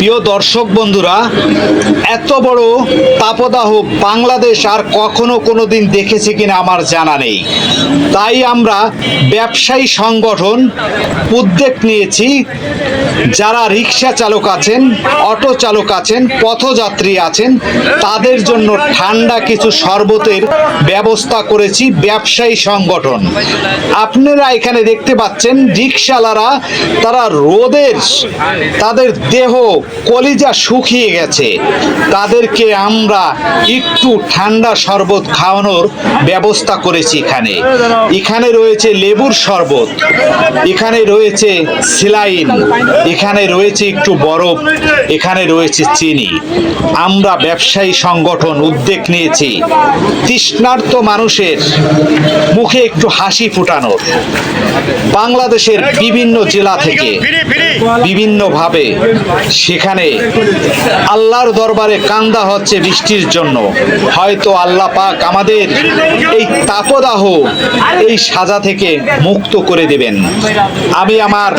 প্রিয় দর্শক বন্ধুরা, এত বড় তাপদাহ বাংলাদেশ আর কখনো কোনো দিন দেখেছে কিনা আমার জানা নেই। তাই আমরা ব্যবসায়ী সংগঠন উদ্যোগ নিয়েছি, যারা রিক্সা চালক আছেন, অটো চালক আছেন, পথযাত্রী আছেন, তাদের জন্য ঠান্ডা কিছু শরবতের ব্যবস্থা করেছি ব্যবসায়ী সংগঠন। আপনারা এখানে দেখতে পাচ্ছেন রিক্সাওয়ালারা, তারা রোদের, তাদের দেহ কলিজা শুকিয়ে গেছে। তাদেরকে আমরা একটু ঠান্ডা শরবত খাওয়ানোর ব্যবস্থা করেছি এখানে। এখানে রয়েছে লেবুর শরবত এখানে রয়েছে সিলাইন এখানে রয়েছে একটু বরফ এখানে রয়েছে চিনি। আমরা ব্যবসায়ী সংগঠন উদ্যোগ নিয়েছি। তৃষ্ণার্ত মানুষের মুখে একটু হাসি ফুটানোর। বাংলাদেশের বিভিন্ন জেলা থেকে বিভিন্নভাবে সেখানে আল্লাহর দরবারে কান্দা হচ্ছে বৃষ্টির জন্য। হয়তো আল্লাহ পাক আমাদের এই তাপদাহ, এই সাজা থেকে মুক্ত করে দেবেন। আমি আমার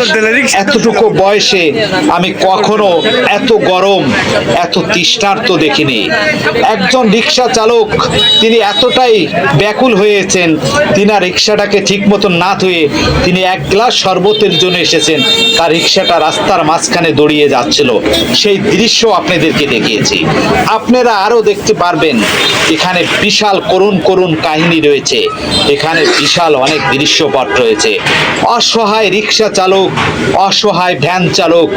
এতটুকু বয়সে আমি কখনো এত গরম, এত তৃষ্ণার্ত দেখিনি। একজন রিক্সা চালক, তিনি এতটাই ব্যাকুল হয়েছেন তিনি রিক্সাটাকে ঠিক মতো না ধুয়ে তিনি এক গ্লাস শরবতের জন্য এসেছেন, তার রিক্সাটা রাস্তার মাঝখানে দড়িয়ে যাচ্ছিল। সেই দৃশ্য আপনাদেরকে দেখিয়েছি। আপনারা আরও দেখতে পারবেন, এখানে বিশাল করুণ করুণ কাহিনী রয়েছে। এখানে বিশাল অনেক দৃশ্যপট রয়েছে। অসহায় রিক্সা চালক, অসহায় ভ্যান চালক,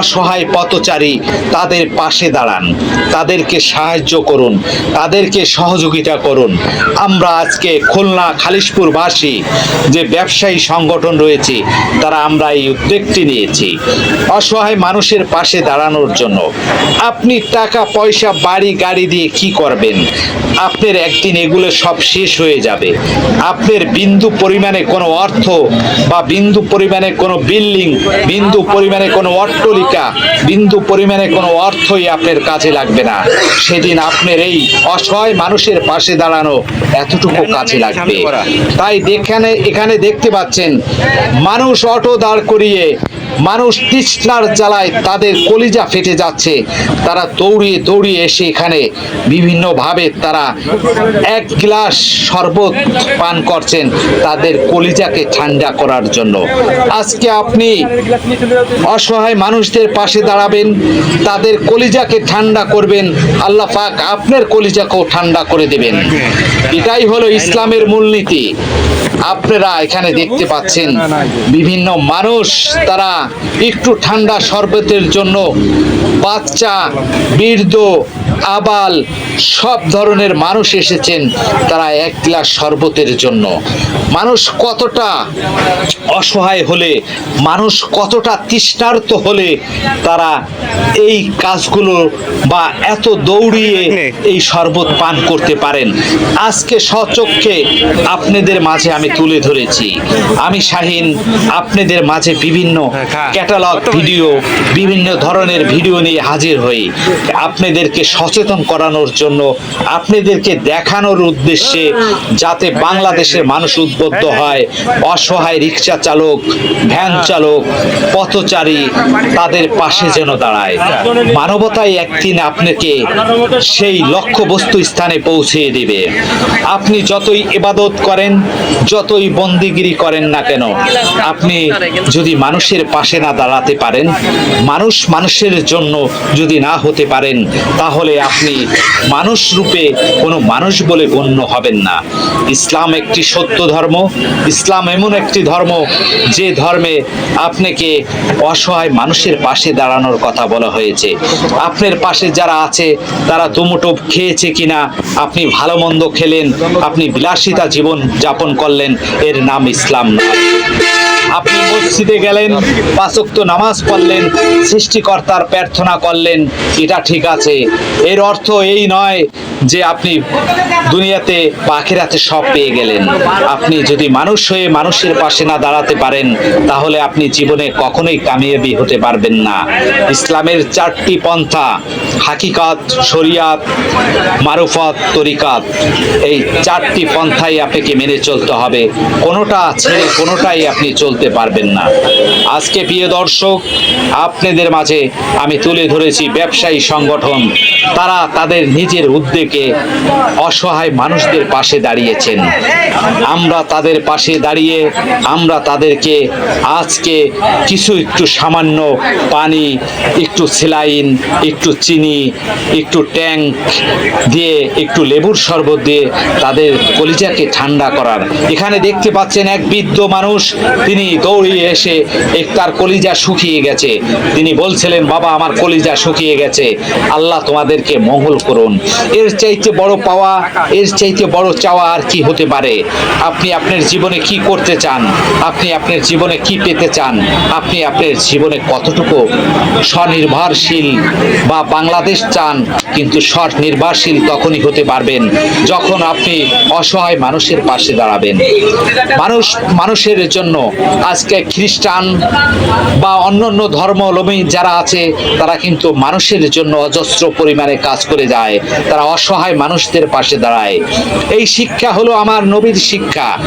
অসহায় পথচারী, তাদের পাশে দাঁড়ান। তাদেরকে সাহায্য করুন, তাদেরকে সহযোগিতা করুন। আমরা আজকে খুলনা খালিশপুরবাসী যে ব্যবসায়ী সংগঠন রয়েছে, তারা আমরা এই উদ্যোগটি নিয়েছি। অসহায় মানুষের পাশে দাঁড়ানোর জন্য। আপনি টাকা পয়সা বাড়ি গাড়ি দিয়ে কি করবেন? আপনার একদিন এগুলো সব শেষ হয়ে যাবে। আপনার বিন্দু পরিমাণে কোনো অর্থ বা বিন্দু পরিমাণে কোনো বিল্ডিং বিন্দু পরিমাণে কোনো অট্টলিকা বিন্দু পরিমাণে কোনো অর্থই আপনার কাজে লাগবে না। সেদিন আপনার এই অসহায় মানুষের পাশে দাঁড়ানো এতটুকু কাজে লাগবে। তাই দেখানে এখানে দেখতে পাচ্ছেন মানুষ অটো দাঁড় করিয়ে মানুষ তৃষ্ণার জ্বালায় তাদের কলিজা ফেটে যাচ্ছে। তারা দৌড়িয়ে দৌড়িয়ে এসে এখানে বিভিন্নভাবে তারা এক গ্লাস শরবত পান করছেন তাদের কলিজাকে ঠান্ডা করার জন্য। আজকে আপনি অসহায় মানুষদের পাশে দাঁড়াবেন, তাদের কলিজাকে ঠান্ডা করবেন, আল্লাহ পাক আপনার কলিজাকেও ঠান্ডা করে দেবেন। এটাই হলো ইসলামের মূলনীতি। আপনারা এখানে দেখতে পাচ্ছেন বিভিন্ন মানুষ তারা একটু ঠান্ডা শরবতের জন্য বাচ্চা বৃদ্ধ আবাল সব ধরনের মানুষ এসেছেন তারা এক গ্লাস শরবতের জন্য। মানুষ কতটা অসহায় হলে মানুষ কতটা তৃষ্ণার্ত হলে তারা এই কাজগুলো বা এত দৌড়িয়ে এই শরবত পান করতে পারেন। আজকে সচক্ষে আপনাদের মাঝে আমি তুলে ধরেছি। আমি শাহিন আপনাদের মাঝে বিভিন্ন ক্যাটালগ ভিডিও বিভিন্ন ধরনের ভিডিও নিয়ে হাজির হই। আপনাদেরকে সচেতন করানোর জন্য আপনাদেরকে দেখানোর উদ্দেশ্যে যাতে বাংলাদেশের মানুষ উদ্বুদ্ধ হয়, অসহায় রিক্সা চালক, ভ্যান চালক, পথচারী তাদের পাশে যেন দাঁড়ায়। মানবতাই একদিন আপনাকে সেই লক্ষ্যবস্তু স্থানে পৌঁছিয়ে দেবে। আপনি যতই ইবাদত করেন, যতই বন্দিগিরি করেন না কেন, আপনি যদি মানুষের পাশে না দাঁড়াতে পারেন, মানুষ মানুষের জন্য যদি না হতে পারেন, তাহলে আপনি মানুষ রূপে কোনো মানুষ বলে গণ্য হবেন না। ইসলাম একটি সত্য ধর্ম, ইসলাম এমন একটি ধর্ম যে ধর্মে আপনাকে অসহায় মানুষের পাশে দাঁড়ানোর কথা বলা হয়েছে। আপনার পাশে যারা আছে, তারা দুমুটো খেয়েছে কিনা, আপনি ভালো মন্দ খেলেন, আপনি বিলাসিতা জীবন যাপন করলেন, এর নাম ইসলাম নয়। আপনি মসজিদে গেলেন পাঁচক্ত নামাজ পড়লেন, সৃষ্টিকর্তার প্রার্থনা করলেন, এটা ঠিক আছে। এর অর্থ এই নয় যে আপনি দুনিয়াতে পাখিরাতে সব পেয়ে গেলেন। আপনি যদি মানুষ হয়ে মানুষের পাশে না দাঁড়াতে পারেন, তাহলে আপনি জীবনে কখনোই কামিয়াবি হতে পারবেন না। ইসলামের চারটি পন্থা, হাকিকাত, শরিয়াত, মারুফত, তরিকাত, এই চারটি পন্থাই আপনাকে মেনে চলতে হবে। কোনোটা ছেড়ে কোনোটাই আপনি চলতে করতে পারবেন না। আজকে প্রিয় দর্শক, আপনাদের মাঝে আমি তুলে ধরেছি ব্যবসায়ী সংগঠন। তারা তাদের নিজের উদ্যোগে অসহায় মানুষদের পাশে দাঁড়িয়েছেন। আমরা তাদের পাশে দাঁড়িয়ে, আমরা তাদেরকে আজকে কিছু একটু সামান্য পানি, একটু সেলাইন একটু চিনি, একটু ট্যাঙ্ক দিয়ে, একটু লেবুর শরবত দিয়ে তাদের কলিজাকে ঠান্ডা করার। এখানে দেখতে পাচ্ছেন এক বৃদ্ধ মানুষ, তিনি দৌড়িয়ে এসে এক তার কলিজা শুকিয়ে গেছে। তিনি বলছিলেন, বাবা, আমার কলিজা শুকিয়ে গেছে। আল্লাহ তোমাদেরকে মঙ্গল করুন। এর চাইতে বড় পাওয়া, এর চাইতে বড় চাওয়া আর কি হতে পারে? আপনি আপনার জীবনে কি করতে চান? আপনি আপনার জীবনে কি পেতে চান? আপনি আপনার জীবনে কতটুকু স্বনির্ভরশীল বা বাংলাদেশ চান, কিন্তু স্বনির্ভরশীল তখনই হতে পারবেন, যখন আপনি অসহায় মানুষের পাশে দাঁড়াবেন। মানুষ, মানুষের জন্য আজকে খ্রিস্টান বা অন্য অন্য ধর্মাবলম্বী যারা আছে, তারা কিন্তু মানুষের জন্য অজস্র পরিমাণে কাজ করে যায়। তারা অসহায় মানুষদের পাশে দাঁড়ায়। এই শিক্ষা হলো আমার নবীর শিক্ষা।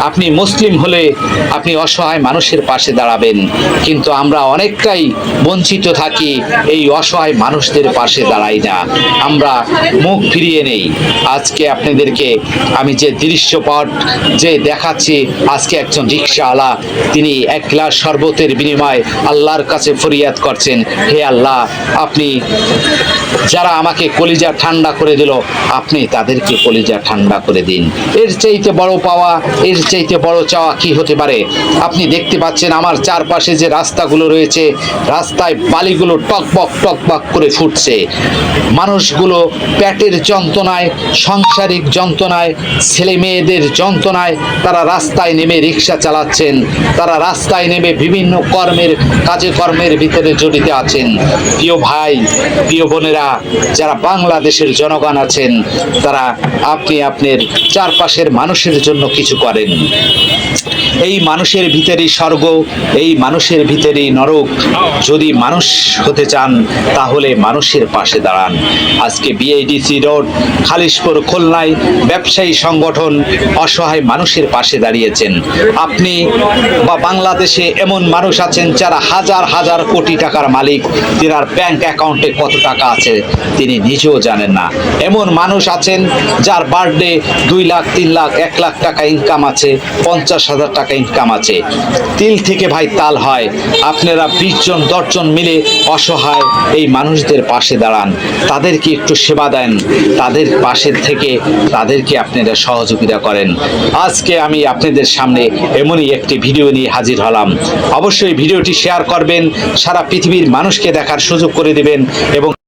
আপনি মুসলিম হলে আপনি অসহায় মানুষের পাশে দাঁড়াবেন। কিন্তু আমরা অনেকটাই বঞ্চিত থাকি, এই অসহায় মানুষদের পাশে দাঁড়াই না। আমরা মুখ ফিরিয়ে নেই। আজকে আপনাদেরকে আমি যে দৃশ্যপট যে দেখাচ্ছি, আজকে একজন রিক্সাওয়ালা তিনি এক গ্লাস শরবতের বিনিময়ে আল্লাহর কাছে ফরিয়াদ করছেন, হে আল্লাহ, আপনি যারা আমাকে কলিজা ঠান্ডা করে দিল, আপনি তাদেরকে কলিজা ঠান্ডা করে দিন। এর চাইতে বড় পাওয়া, এর চাইতে বড় চাওয়া কি হতে পারে? আপনি দেখতে পাচ্ছেন আমার চারপাশে যে রাস্তাগুলো রয়েছে, রাস্তায় বালিগুলো টকবক টকবক করে ফুটছে। মানুষগুলো পেটের যন্ত্রণায়, সাংসারিক যন্ত্রণায় ছেলে মেয়েদের যন্ত্রণায় তারা রাস্তায় নেমে রিক্সা চালাচ্ছেন। তারা রাস্তায় নেমে বিভিন্ন কর্মের কাজে কর্মের ভিতরে জড়িত আছেন। প্রিয় ভাই, প্রিয় বোনেরা, যারা বাংলাদেশের জনগণ আছেন, তারা আপনি আপনার চারপাশের মানুষের জন্য কিছু করেন। এই মানুষের ভিতরেই স্বর্গ, এই মানুষের ভিতরেই নরক। যদি মানুষ হতে চান, তাহলে মানুষের পাশে দাঁড়ান। আজকে বিআইডিসি রোড, খালিশপুর খুলনায় ব্যবসায়ী সংগঠন অসহায় মানুষের পাশে দাঁড়িয়েছেন। আপনি বা বাংলাদেশে এমন মানুষ আছেন যারা হাজার হাজার কোটি টাকার মালিক। তিনার ব্যাংক অ্যাকাউন্টে কত টাকা আছে তিনি নিজেও জানেন না। এমন মানুষ আছেন যার বার্থডে দুই লাখ, তিন লাখ, এক লাখ টাকা ইনকাম আছে, পঞ্চাশ হাজার টাকা ইনকাম আছে। তিল থেকে ভাই তাল হয়। আপনারা বিশ জন দশজন মিলে অসহায় এই মানুষদের পাশে দাঁড়ান। তাদেরকে একটু সেবা দেন। তাদের পাশের থেকে তাদেরকে আপনারা সহযোগিতা করেন। আজকে আমি আপনাদের সামনে এমনই একটি ভিডিও নিয়ে হাজির হলাম। অবশ্যই ভিডিওটি শেয়ার করবেন, সারা পৃথিবীর মানুষকে দেখার সুযোগ করে দেবেন এবং